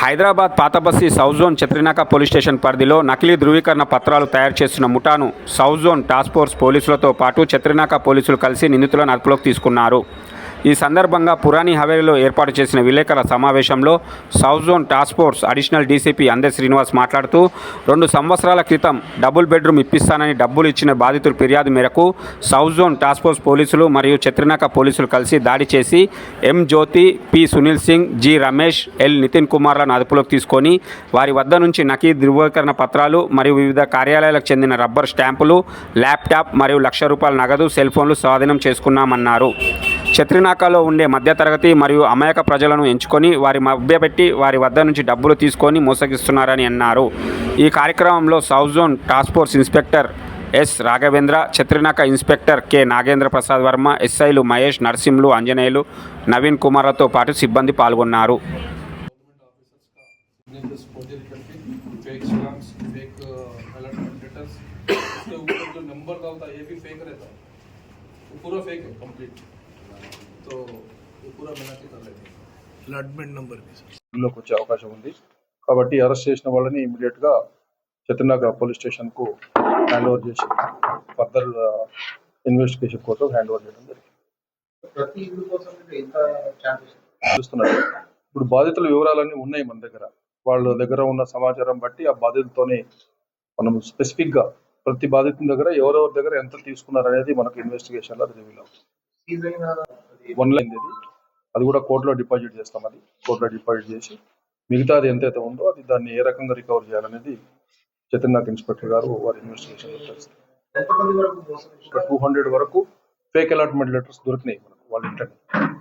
Hyderabad పాతబస్సి south zone Chatrinaka police station పరిధిలో నకిలీ ధృవీకరణ పత్రాలు తయారు చేస్తున్న ముఠాను సౌత్ జోన్ టాస్క్ ఫోర్స్ పోలీసులతో పాటు చత్రినాక పోలీసులు కలిసి నిందితులను అదుపులోకి తీసుకున్నారు. ఈ సందర్భంగా పురాణి హవేలీలో ఏర్పాటు చేసిన విలేకరుల సమావేశంలో south zone task force additional DCP Ande Srinivas మాట్లాడుతూ రెండు సంవత్సరాల క్రితం డబుల్ బెడ్రూమ్ ఇప్పిస్తానని డబ్బులు ఇచ్చిన బాధితుల ఫిర్యాదు మేరకు సౌత్ జోన్ టాస్క్ ఫోర్స్ పోలీసులు మరియు చత్రినాక పోలీసులు కలిసి దాడి చేసి M Jyothi P Sunil Singh G Ramesh L Nitin కుమార్లను అదుపులోకి తీసుకొని వారి వద్ద నుంచి నకీ ధృవీకరణ పత్రాలు మరియు వివిధ కార్యాలయాలకు చెందిన రబ్బర్ స్టాంపులు ల్యాప్టాప్ మరియు లక్ష రూపాయల నగదు సెల్ ఫోన్లు స్వాధీనం చేసుకున్నామన్నారు. చత్రినాకాలో ఉండే మధ్యతరగతి మరియు అమాయక ప్రజలను ఎంచుకొని వారి మభ్యపెట్టి వారి వద్ద నుంచి డబ్బులు తీసుకొని మోసగిస్తున్నారని అన్నారు ఈ కార్యక్రమంలో south zone task force inspector S Raghavendra Chatrinaka inspector K Nagendra Prasad Varma ఎస్ఐలు మహేష్ నరసింహులు అంజనేయులు నవీన్ కుమార్లతో పాటు సిబ్బంది పాల్గొన్నారు सिग्नेचर्स फोर्जरी करके fake stamps fake allotment letters उसके ऊपर जो नंबर का होता है ये भी फेक रहता है वो पूरा फेक है कंप्लीट तो ये पूरा मिला के कर लेते हैं అలాట్మెంట్ నెంబర్ మీ సార్ లోకి వచ్చే అవకాశం ఉంది కాబట్టి అరెస్ట్ చేసిన వాళ్ళని ఇమీడియట్ గా చత్రనాగ పోలీస్ స్టేషన్ కు హ్యాండ్ ఓవర్ చేసి ఫర్దర్ ఇన్వెస్టిగేషన్ కోసం హ్యాండ్ ఓవర్ చేయడం జరిగింది ప్రతి ఇల్లు కోసం మీరు ఎంత ఛాన్సెస్ చూస్తున్నారు ఇప్పుడు బాధితుల వివరాలన్నీ ఉన్నాయి మన దగ్గర వాళ్ళ దగ్గర ఉన్న సమాచారం బట్టి ఆ బాధితులతోనే మనం స్పెసిఫిక్ గా ప్రతి బాధితుల దగ్గర ఎవరెవరి దగ్గర ఎంత తీసుకున్నారు అనేది మనకు ఇన్వెస్టిగేషన్ లో అది రివీల్ అవుతుంది సీజ్ అయిన అది వన్ లైన్ ఇది అది. కూడా కోర్టులో డిపాజిట్ చేస్తాం అది. కోర్టులో డిపాజిట్ చేసి మిగతాది ఎంతైతే ఉందో అది దాన్ని ఏ రకంగా రికవర్ చేయాలనేది చైతన్యనాథ్ ఇన్స్పెక్టర్ గారు వారి ఇన్వెస్టిగేషన్ టూ హండ్రెడ్ వరకు ఫేక్ అలాట్మెంట్ లెటర్స్ దొరికినాయి మనకు వాళ్ళ ఇంటర్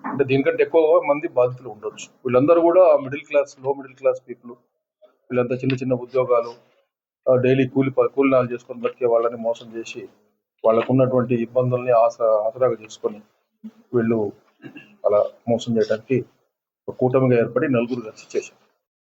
అంటే దీనికంటే ఎక్కువ మంది బాధితులు ఉండొచ్చు. వీళ్ళందరూ కూడా మిడిల్ క్లాస్లో మిడిల్ క్లాస్ పీపుల్ వీళ్ళంతా చిన్న చిన్న ఉద్యోగాలు డైలీ కూలి కూలినాలు చేసుకొని బతికే వాళ్ళని మోసం చేసి వాళ్ళకు ఉన్నటువంటి ఇబ్బందుల్ని ఆస ఆసరాగా చేసుకొని వీళ్ళు అలా మోసం చేయడానికి ఒక కూటమిగా ఏర్పడి నలుగురు కలిసి చేశారు.